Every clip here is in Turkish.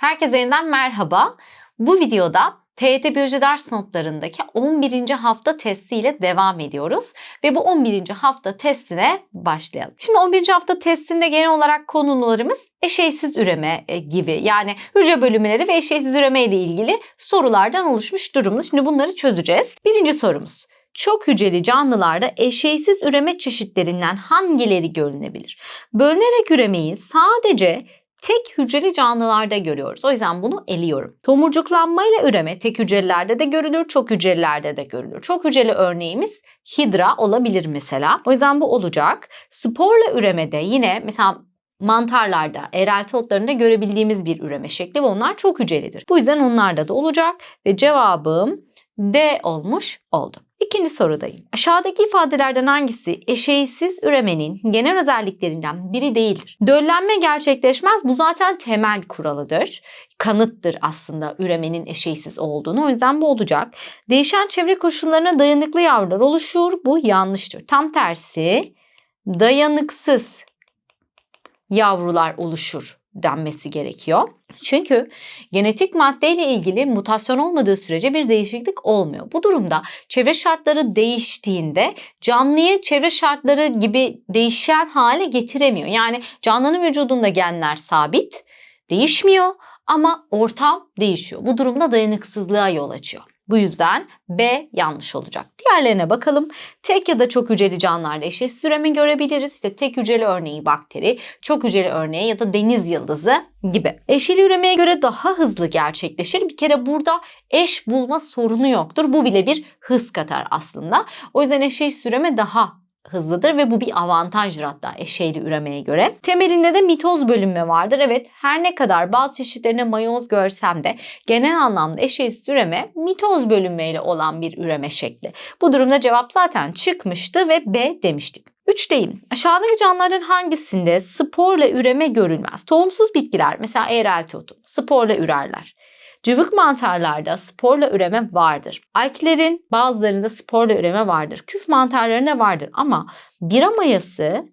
Herkese yeniden merhaba. Bu videoda TYT Biyoloji ders notlarındaki 11. hafta testiyle devam ediyoruz. Ve bu 11. hafta testine başlayalım. Şimdi 11. hafta testinde genel olarak konularımız eşeysiz üreme e, gibi yani hücre bölümleri ve eşeysiz üreme ile ilgili sorulardan oluşmuş durumda. Şimdi bunları çözeceğiz. Birinci sorumuz. Çok hücreli canlılarda eşeysiz üreme çeşitlerinden hangileri görünebilir? Bölünerek üremeyi sadece tek hücreli canlılarda görüyoruz. O yüzden bunu eliyorum. Tomurcuklanma ile üreme tek hücrelerde de görülür, çok hücrelerde de görülür. Çok hücreli örneğimiz hidra olabilir mesela. O yüzden bu olacak. Sporla üremede yine mesela mantarlarda, erelti otlarında görebildiğimiz bir üreme şekli ve onlar çok hücrelidir. Bu yüzden onlarda da olacak ve cevabım D olmuş oldu. İkinci sorudayım. Aşağıdaki ifadelerden hangisi eşeğsiz üremenin genel özelliklerinden biri değildir? Döllenme gerçekleşmez. Bu zaten temel kuralıdır. Kanıttır aslında üremenin eşeğsiz olduğunu. O yüzden bu olacak. Değişen çevre koşullarına dayanıklı yavrular oluşur. Bu yanlıştır. Tam tersi dayanıksız yavrular oluşur denmesi gerekiyor. Çünkü genetik maddeyle ilgili mutasyon olmadığı sürece bir değişiklik olmuyor. Bu durumda çevre şartları değiştiğinde canlıyı çevre şartları gibi değişen hale getiremiyor. Yani canlının vücudunda genler sabit, değişmiyor ama ortam değişiyor. Bu durumda dayanıksızlığa yol açıyor. Bu yüzden B yanlış olacak. Diğerlerine bakalım. Tek ya da çok hücreli canlılarda eşit üreme görebiliriz. İşte tek hücreli örneği bakteri, çok hücreli örneği ya da deniz yıldızı gibi. Eşili üremeye göre daha hızlı gerçekleşir. Bir kere burada eş bulma sorunu yoktur. Bu bile bir hız katar aslında. O yüzden eşit üreme daha hızlıdır ve bu bir avantajdır hatta eşeyli üremeye göre. Temelinde de mitoz bölünme vardır. Evet her ne kadar bazı çeşitlerine mayoz görsem de genel anlamda eşeğsiz üreme mitoz bölünmeyle olan bir üreme şekli. Bu durumda cevap zaten çıkmıştı ve B demiştik. 3'teyim. Aşağıdaki canlılardan hangisinde sporla üreme görülmez? Tohumsuz bitkiler mesela eğrelti otu sporla ürerler. Cıvık mantarlarda sporla üreme vardır. Alklerin bazılarında sporla üreme vardır. Küf mantarlarında vardır ama bira mayası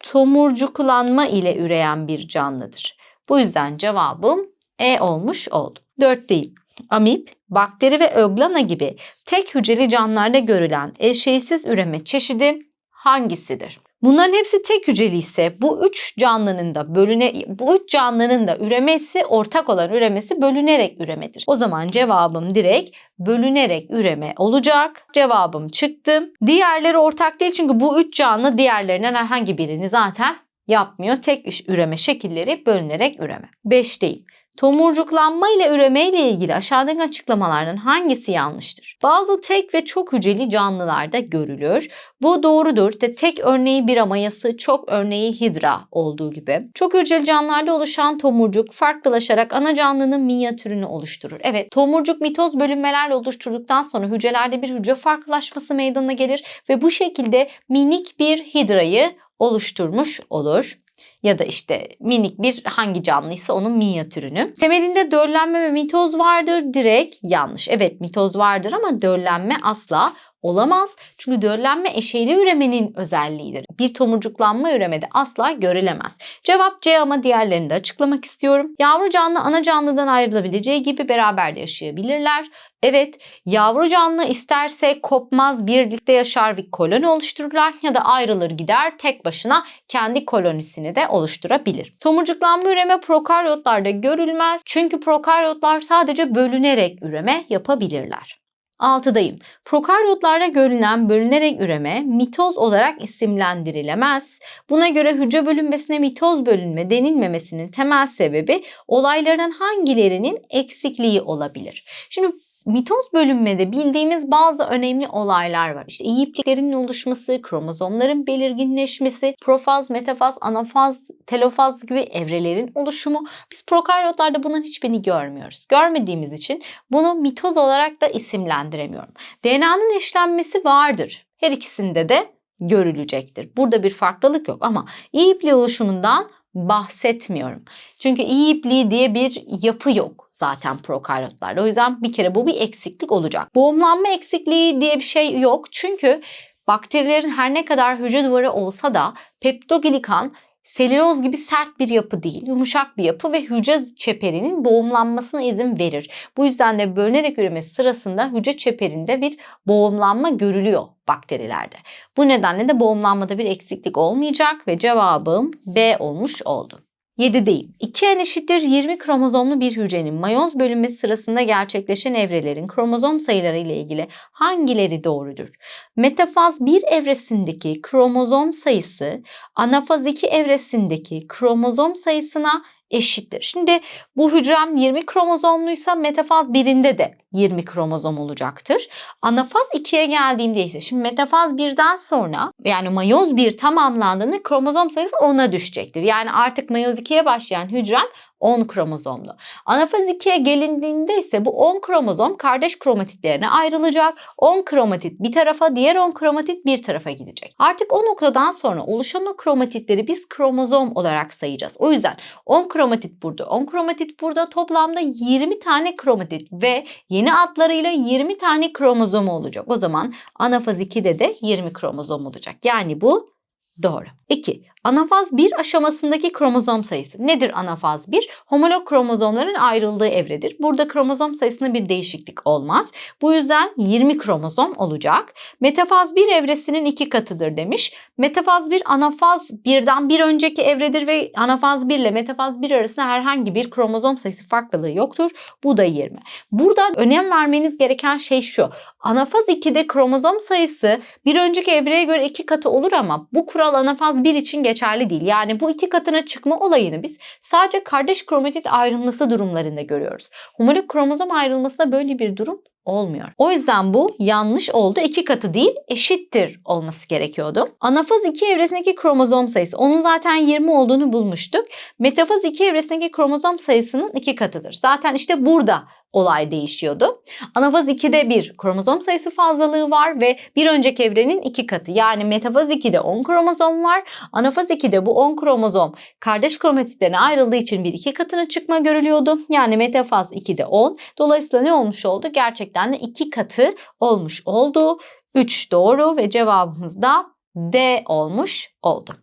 tomurcuklanma ile üreyen bir canlıdır. Bu yüzden cevabım E olmuş oldu. 4 değil. Amip, bakteri ve öglana gibi tek hücreli canlılarda görülen eşeğsiz üreme çeşidi hangisidir? Bunların hepsi tek hücreli ise bu üç canlının da bölüne bu üç canlının da üremesi ortak olan üremesi bölünerek üremedir. O zaman cevabım direkt bölünerek üreme olacak. Cevabım çıktı. Diğerleri ortak değil çünkü bu üç canlı diğerlerinden herhangi birini zaten yapmıyor. Tek üreme şekilleri bölünerek üreme. 5 değil. Tomurcuklanma ile üreme ile ilgili aşağıdaki açıklamalardan hangisi yanlıştır? Bazı tek ve çok hücreli canlılarda görülür. Bu doğrudur. De tek örneği bir mayası, çok örneği hidra olduğu gibi. Çok hücreli canlılarda oluşan tomurcuk farklılaşarak ana canlının minyatürünü oluşturur. Evet, tomurcuk mitoz bölünmelerle oluşturduktan sonra hücrelerde bir hücre farklılaşması meydana gelir ve bu şekilde minik bir hidrayı oluşturmuş olur ya da işte minik bir hangi canlıysa onun minyatürünü. Temelinde döllenme ve mitoz vardır. Direkt yanlış. Evet mitoz vardır ama döllenme asla olamaz. Çünkü döllenme eşeyli üremenin özelliğidir. Bir tomurcuklanma üremede asla görülemez. Cevap C ama diğerlerini de açıklamak istiyorum. Yavru canlı ana canlıdan ayrılabileceği gibi beraber de yaşayabilirler. Evet, yavru canlı isterse kopmaz birlikte yaşar bir koloni oluştururlar ya da ayrılır gider tek başına kendi kolonisini de oluşturabilir. Tomurcuklanma üreme prokaryotlarda görülmez çünkü prokaryotlar sadece bölünerek üreme yapabilirler. 6'dayım. Prokaryotlarda görülen bölünerek üreme mitoz olarak isimlendirilemez. Buna göre hücre bölünmesine mitoz bölünme denilmemesinin temel sebebi olayların hangilerinin eksikliği olabilir. Şimdi mitoz bölünmede bildiğimiz bazı önemli olaylar var. İşte iyi ipliklerin oluşması, kromozomların belirginleşmesi, profaz, metafaz, anafaz, telofaz gibi evrelerin oluşumu. Biz prokaryotlarda bunun hiçbirini görmüyoruz. Görmediğimiz için bunu mitoz olarak da isimlendiremiyorum. DNA'nın eşlenmesi vardır. Her ikisinde de görülecektir. Burada bir farklılık yok ama iyi ipliği oluşumundan bahsetmiyorum. Çünkü iyi ipliği diye bir yapı yok zaten prokaryotlarda. O yüzden bir kere bu bir eksiklik olacak. Boğumlanma eksikliği diye bir şey yok. Çünkü bakterilerin her ne kadar hücre duvarı olsa da peptoglikan selüloz gibi sert bir yapı değil, yumuşak bir yapı ve hücre çeperinin boğumlanmasına izin verir. Bu yüzden de bölünerek üremesi sırasında hücre çeperinde bir boğumlanma görülüyor bakterilerde. Bu nedenle de boğumlanmada bir eksiklik olmayacak ve cevabım B olmuş oldu. 7'deyim. 2N eşittir 20 kromozomlu bir hücrenin mayoz bölünmesi sırasında gerçekleşen evrelerin kromozom sayıları ile ilgili hangileri doğrudur? Metafaz 1 evresindeki kromozom sayısı anafaz 2 evresindeki kromozom sayısına eşittir. Şimdi bu hücrem 20 kromozomluysa metafaz 1'inde de 20 kromozom olacaktır. Anafaz 2'ye geldiğimde ise şimdi metafaz 1'den sonra yani mayoz 1 tamamlandığında kromozom sayısı 10'a düşecektir. Yani artık mayoz 2'ye başlayan hücrem 10 kromozomlu. Anafaz 2'ye gelindiğinde ise bu 10 kromozom kardeş kromatitlerine ayrılacak. 10 kromatit bir tarafa, diğer 10 kromatit bir tarafa gidecek. Artık o noktadan sonra oluşan o kromatitleri biz kromozom olarak sayacağız. O yüzden 10 kromatit burada, 10 kromatit burada toplamda 20 tane kromatit ve yeni adlarıyla 20 tane kromozom olacak. O zaman anafaz 2'de de 20 kromozom olacak. Yani bu Doğru. 2. Anafaz 1 aşamasındaki kromozom sayısı. Nedir anafaz 1? Homolog kromozomların ayrıldığı evredir. Burada kromozom sayısında bir değişiklik olmaz. Bu yüzden 20 kromozom olacak. Metafaz 1 evresinin iki katıdır demiş. Metafaz 1 anafaz 1'den bir önceki evredir ve anafaz 1 ile metafaz 1 arasında herhangi bir kromozom sayısı farklılığı yoktur. Bu da 20. Burada önem vermeniz gereken şey şu. Anafaz 2'de kromozom sayısı bir önceki evreye göre iki katı olur ama bu kural anafaz 1 için geçerli değil. Yani bu iki katına çıkma olayını biz sadece kardeş kromatit ayrılması durumlarında görüyoruz. Homolog kromozom ayrılmasında böyle bir durum olmuyor. O yüzden bu yanlış oldu. İki katı değil eşittir olması gerekiyordu. Anafaz 2 evresindeki kromozom sayısı. Onun zaten 20 olduğunu bulmuştuk. Metafaz 2 evresindeki kromozom sayısının iki katıdır. Zaten işte burada olay değişiyordu. Anafaz 2'de bir kromozom sayısı fazlalığı var ve bir önceki evrenin iki katı. Yani metafaz 2'de 10 kromozom var. Anafaz 2'de bu 10 kromozom kardeş kromatitlerine ayrıldığı için bir iki katına çıkma görülüyordu. Yani metafaz 2'de 10. Dolayısıyla ne olmuş oldu? Gerçekten de iki katı olmuş oldu. 3 doğru ve cevabımız da D olmuş oldu.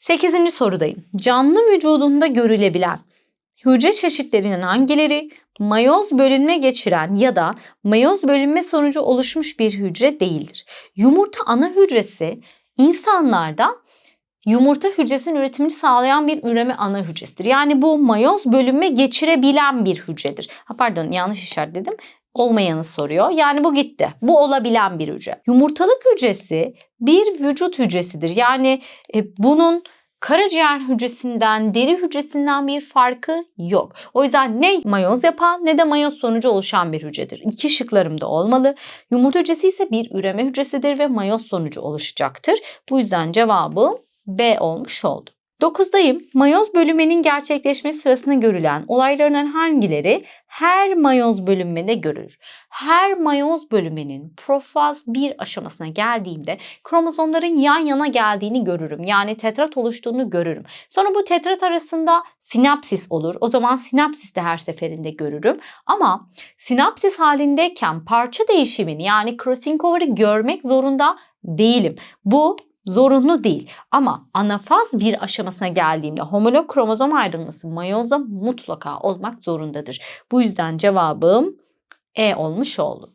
8. sorudayım. Canlı vücudunda görülebilen hücre çeşitlerinin hangileri mayoz bölünme geçiren ya da mayoz bölünme sonucu oluşmuş bir hücre değildir. Yumurta ana hücresi insanlarda yumurta hücresinin üretimini sağlayan bir üreme ana hücresidir. Yani bu mayoz bölünme geçirebilen bir hücredir. Ha pardon yanlış işaretledim. Olmayanı soruyor. Yani bu gitti. Bu olabilen bir hücre. Yumurtalık hücresi bir vücut hücresidir. Yani e, bunun karaciğer hücresinden, deri hücresinden bir farkı yok. O yüzden ne mayoz yapan ne de mayoz sonucu oluşan bir hücredir. İki şıklarım da olmalı. Yumurta hücresi ise bir üreme hücresidir ve mayoz sonucu oluşacaktır. Bu yüzden cevabı B olmuş oldu. 9'dayım. Mayoz bölünmenin gerçekleşmesi sırasında görülen olaylarının hangileri her mayoz bölünmede görülür? Her mayoz bölünmenin profaz 1 aşamasına geldiğimde kromozomların yan yana geldiğini görürüm. Yani tetrat oluştuğunu görürüm. Sonra bu tetrat arasında sinapsis olur. O zaman sinapsis de her seferinde görürüm. Ama sinapsis halindeyken parça değişimini yani crossing over'ı görmek zorunda değilim. Bu zorunlu değil. Ama anafaz bir aşamasına geldiğimde homolog kromozom ayrılması mayozda mutlaka olmak zorundadır. Bu yüzden cevabım E olmuş oldu.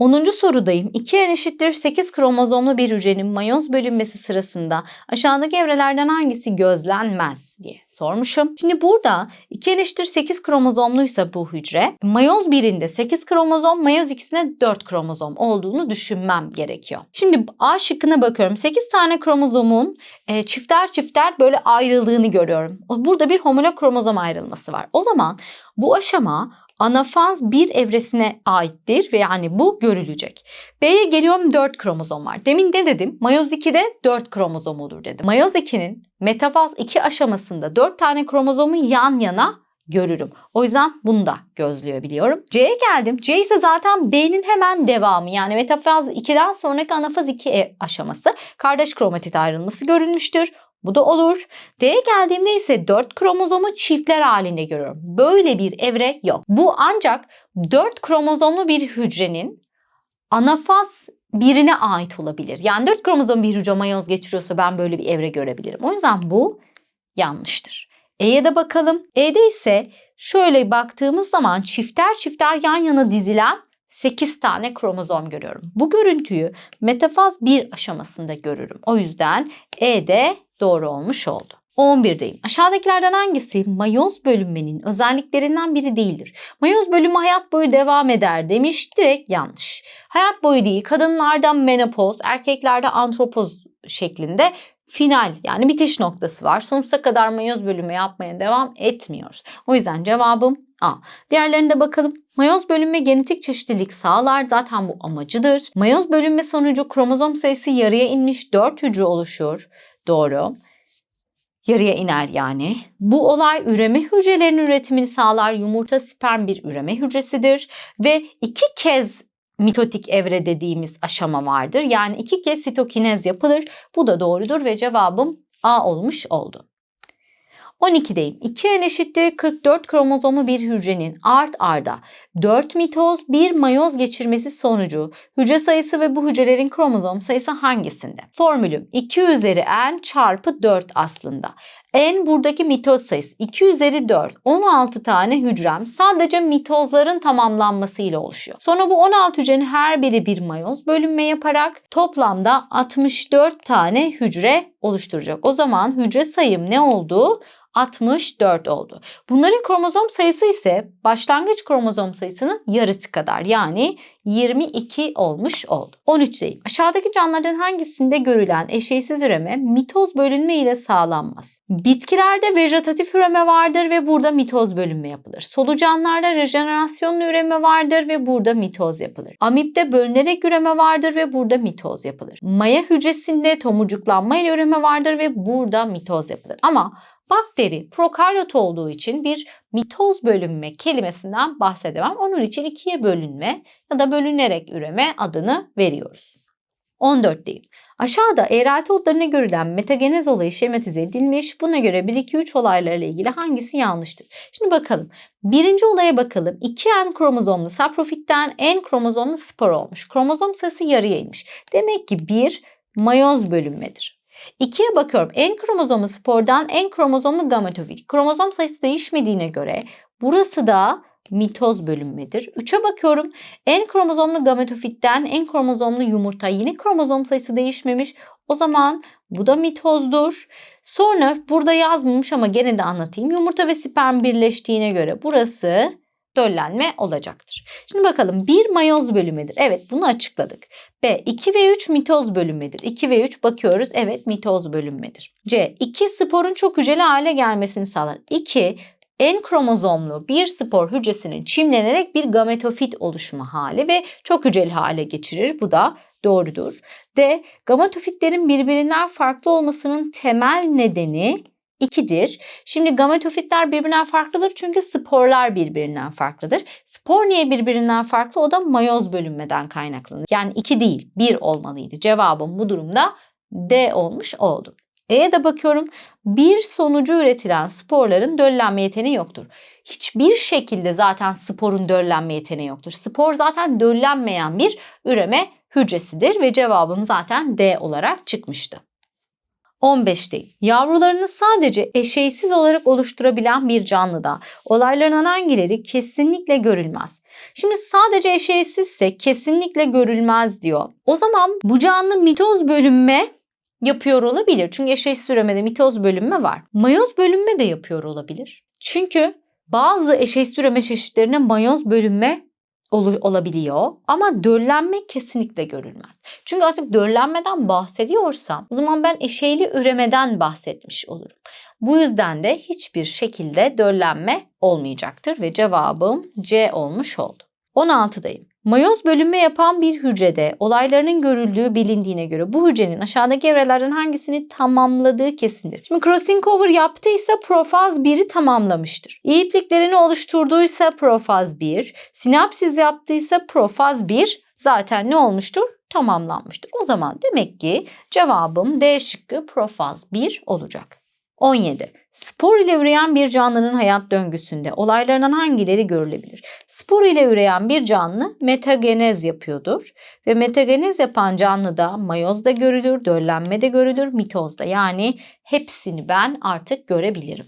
10. sorudayım. 2N eşittir 8 kromozomlu bir hücrenin mayoz bölünmesi sırasında aşağıdaki evrelerden hangisi gözlenmez diye sormuşum. Şimdi burada 2N eşittir 8 kromozomluysa bu hücre mayoz birinde 8 kromozom mayoz ikisinde 4 kromozom olduğunu düşünmem gerekiyor. Şimdi A şıkkına bakıyorum. 8 tane kromozomun e, çifter çifter böyle ayrıldığını görüyorum. Burada bir homolog kromozom ayrılması var. O zaman bu aşama anafaz bir evresine aittir ve yani bu görülecek. B'ye geliyorum 4 kromozom var. Demin ne dedim? Mayoz 2'de 4 kromozom olur dedim. Mayoz 2'nin metafaz 2 aşamasında 4 tane kromozomu yan yana görürüm. O yüzden bunu da gözleyebiliyorum. C'ye geldim. C ise zaten B'nin hemen devamı. Yani metafaz 2'den sonraki anafaz 2 e aşaması. Kardeş kromatit ayrılması görülmüştür. Bu da olur. D'ye geldiğimde ise 4 kromozomu çiftler halinde görüyorum. Böyle bir evre yok. Bu ancak 4 kromozomlu bir hücrenin anafaz birine ait olabilir. Yani 4 kromozom bir hücre mayoz geçiriyorsa ben böyle bir evre görebilirim. O yüzden bu yanlıştır. E'ye de bakalım. E'de ise şöyle baktığımız zaman çifter çifter yan yana dizilen 8 tane kromozom görüyorum. Bu görüntüyü metafaz 1 aşamasında görürüm. O yüzden E de doğru olmuş oldu. 11'deyim. Aşağıdakilerden hangisi mayoz bölünmenin özelliklerinden biri değildir? Mayoz bölünme hayat boyu devam eder demiş. Direkt yanlış. Hayat boyu değil. Kadınlarda menopoz, erkeklerde antropoz şeklinde final yani bitiş noktası var. Sonsuza kadar mayoz bölünme yapmaya devam etmiyoruz. O yüzden cevabım A. Diğerlerine bakalım. Mayoz bölünme genetik çeşitlilik sağlar. Zaten bu amacıdır. Mayoz bölünme sonucu kromozom sayısı yarıya inmiş 4 hücre oluşur. Doğru. Yarıya iner yani. Bu olay üreme hücrelerinin üretimini sağlar. Yumurta sperm bir üreme hücresidir. Ve iki kez mitotik evre dediğimiz aşama vardır. Yani iki kez sitokinez yapılır. Bu da doğrudur ve cevabım A olmuş oldu. 12'deyim. 2N eşittir 44 kromozomlu bir hücrenin art arda 4 mitoz 1 mayoz geçirmesi sonucu hücre sayısı ve bu hücrelerin kromozom sayısı hangisinde? Formülüm 2 üzeri n çarpı 4 aslında. N buradaki mitoz sayısı 2 üzeri 4 16 tane hücrem sadece mitozların tamamlanmasıyla oluşuyor. Sonra bu 16 hücrenin her biri bir mayoz bölünme yaparak toplamda 64 tane hücre oluşturacak. O zaman hücre sayım ne oldu? 64 oldu. Bunların kromozom sayısı ise başlangıç kromozom sayısının yarısı kadar yani 22 olmuş oldu. 13'teyim. Aşağıdaki canlılardan hangisinde görülen eşeysiz üreme mitoz bölünme ile sağlanmaz? Bitkilerde vejetatif üreme vardır ve burada mitoz bölünme yapılır. Solucanlarda rejenerasyonlu üreme vardır ve burada mitoz yapılır. Amipte bölünerek üreme vardır ve burada mitoz yapılır. Maya hücresinde tomurcuklanma ile üreme vardır ve burada mitoz yapılır. Ama Bakteri prokaryot olduğu için bir mitoz bölünme kelimesinden bahsedemem. Onun için ikiye bölünme ya da bölünerek üreme adını veriyoruz. 14'teyim. Aşağıda eğrelti otlarına görülen metagenez olayı şematize edilmiş. Buna göre 1-2-3 olaylarla ilgili hangisi yanlıştır? Şimdi bakalım. Birinci olaya bakalım. 2N kromozomlu saprofitten N kromozomlu spor olmuş. Kromozom sayısı yarıya inmiş. Demek ki bir mayoz bölünmedir. İkiye bakıyorum. N kromozomu spordan N kromozomlu gametofit. Kromozom sayısı değişmediğine göre burası da mitoz bölünmedir. 3'e bakıyorum. N kromozomlu gametofitten N kromozomlu yumurta. Yine kromozom sayısı değişmemiş. O zaman bu da mitozdur. Sonra burada yazmamış ama gene de anlatayım. Yumurta ve sperm birleştiğine göre burası döllenme olacaktır. Şimdi bakalım bir mayoz bölünmedir. Evet bunu açıkladık. B 2 ve 3 mitoz bölünmedir. 2 ve 3 bakıyoruz. Evet mitoz bölünmedir. C 2 sporun çok hücreli hale gelmesini sağlar. 2 N kromozomlu bir spor hücresinin çimlenerek bir gametofit oluşma hali ve çok hücreli hale geçirir. Bu da doğrudur. D. Gametofitlerin birbirinden farklı olmasının temel nedeni 2'dir. Şimdi gametofitler birbirinden farklıdır çünkü sporlar birbirinden farklıdır. Spor niye birbirinden farklı? O da mayoz bölünmeden kaynaklanır. Yani 2 değil 1 olmalıydı. Cevabım bu durumda D olmuş oldu. E'ye de bakıyorum. Bir sonucu üretilen sporların döllenme yeteneği yoktur. Hiçbir şekilde zaten sporun döllenme yeteneği yoktur. Spor zaten döllenmeyen bir üreme hücresidir ve cevabım zaten D olarak çıkmıştı. 15'teyim. Yavrularını sadece eşeysiz olarak oluşturabilen bir canlıda olaylarından hangileri kesinlikle görülmez? Şimdi sadece eşeysizse kesinlikle görülmez diyor. O zaman bu canlı mitoz bölünme yapıyor olabilir. Çünkü eşeğsiz üremede mitoz bölünme var. Mayoz bölünme de yapıyor olabilir. Çünkü bazı eşeğsiz üreme çeşitlerine mayoz bölünme ol- olabiliyor ama döllenme kesinlikle görülmez. Çünkü artık döllenmeden bahsediyorsam o zaman ben eşeyli üremeden bahsetmiş olurum. Bu yüzden de hiçbir şekilde döllenme olmayacaktır ve cevabım C olmuş oldu. 16'dayım. Mayoz bölünme yapan bir hücrede olaylarının görüldüğü bilindiğine göre bu hücrenin aşağıdaki evrelerden hangisini tamamladığı kesindir. Şimdi crossing over yaptıysa profaz 1'i tamamlamıştır. İyipliklerini oluşturduysa profaz 1, sinapsiz yaptıysa profaz 1 zaten ne olmuştur? Tamamlanmıştır. O zaman demek ki cevabım D şıkkı profaz 1 olacak. 17. Spor ile üreyen bir canlının hayat döngüsünde olaylarından hangileri görülebilir? Spor ile üreyen bir canlı metagenez yapıyordur ve metagenez yapan canlı da mayozda görülür, döllenmede görülür, mitozda. Yani hepsini ben artık görebilirim.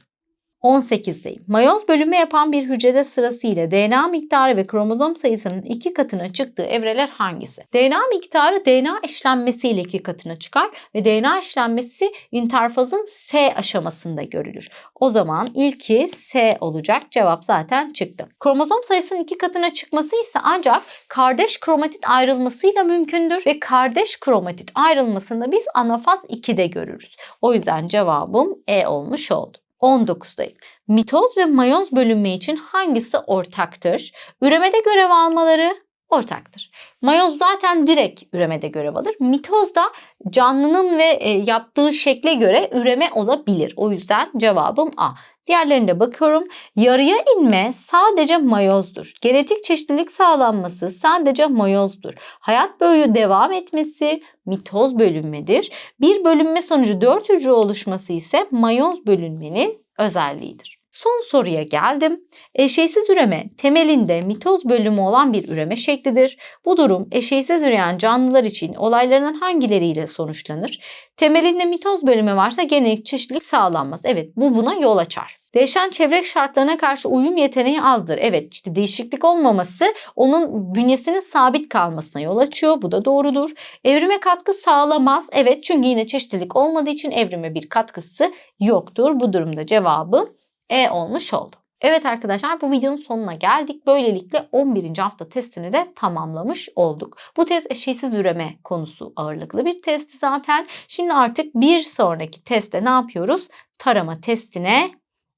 18'deyim. Mayoz bölünme yapan bir hücrede sırasıyla DNA miktarı ve kromozom sayısının iki katına çıktığı evreler hangisi? DNA miktarı DNA işlenmesiyle iki katına çıkar ve DNA işlenmesi interfazın S aşamasında görülür. O zaman ilki S olacak. Cevap zaten çıktı. Kromozom sayısının iki katına çıkması ise ancak kardeş kromatit ayrılmasıyla mümkündür ve kardeş kromatit ayrılmasında biz anafaz 2'de görürüz. O yüzden cevabım E olmuş oldu. 19'dayım. Mitoz ve mayoz bölünme için hangisi ortaktır? Üremede görev almaları ortaktır. Mayoz zaten direkt üremede görev alır. Mitoz da canlının ve e, yaptığı şekle göre üreme olabilir. O yüzden cevabım A. Diğerlerine bakıyorum. Yarıya inme sadece mayozdur. Genetik çeşitlilik sağlanması sadece mayozdur. Hayat boyu devam etmesi mitoz bölünmedir. Bir bölünme sonucu 4 hücre oluşması ise mayoz bölünmenin özelliğidir. Son soruya geldim. Eşeysiz üreme temelinde mitoz bölümü olan bir üreme şeklidir. Bu durum eşeysiz üreyen canlılar için olaylarının hangileriyle sonuçlanır? Temelinde mitoz bölümü varsa genetik çeşitlilik sağlanmaz. Evet bu buna yol açar. Değişen çevre şartlarına karşı uyum yeteneği azdır. Evet işte değişiklik olmaması onun bünyesinin sabit kalmasına yol açıyor. Bu da doğrudur. Evrime katkı sağlamaz. Evet çünkü yine çeşitlilik olmadığı için evrime bir katkısı yoktur. Bu durumda cevabı E olmuş oldu. Evet arkadaşlar bu videonun sonuna geldik. Böylelikle 11. hafta testini de tamamlamış olduk. Bu test eşeğsiz üreme konusu ağırlıklı bir testi zaten. Şimdi artık bir sonraki testte ne yapıyoruz? Tarama testine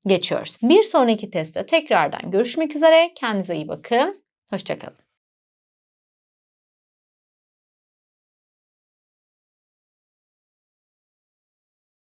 geçiyoruz. Bir sonraki testte tekrardan görüşmek üzere. Kendinize iyi bakın. Hoşçakalın.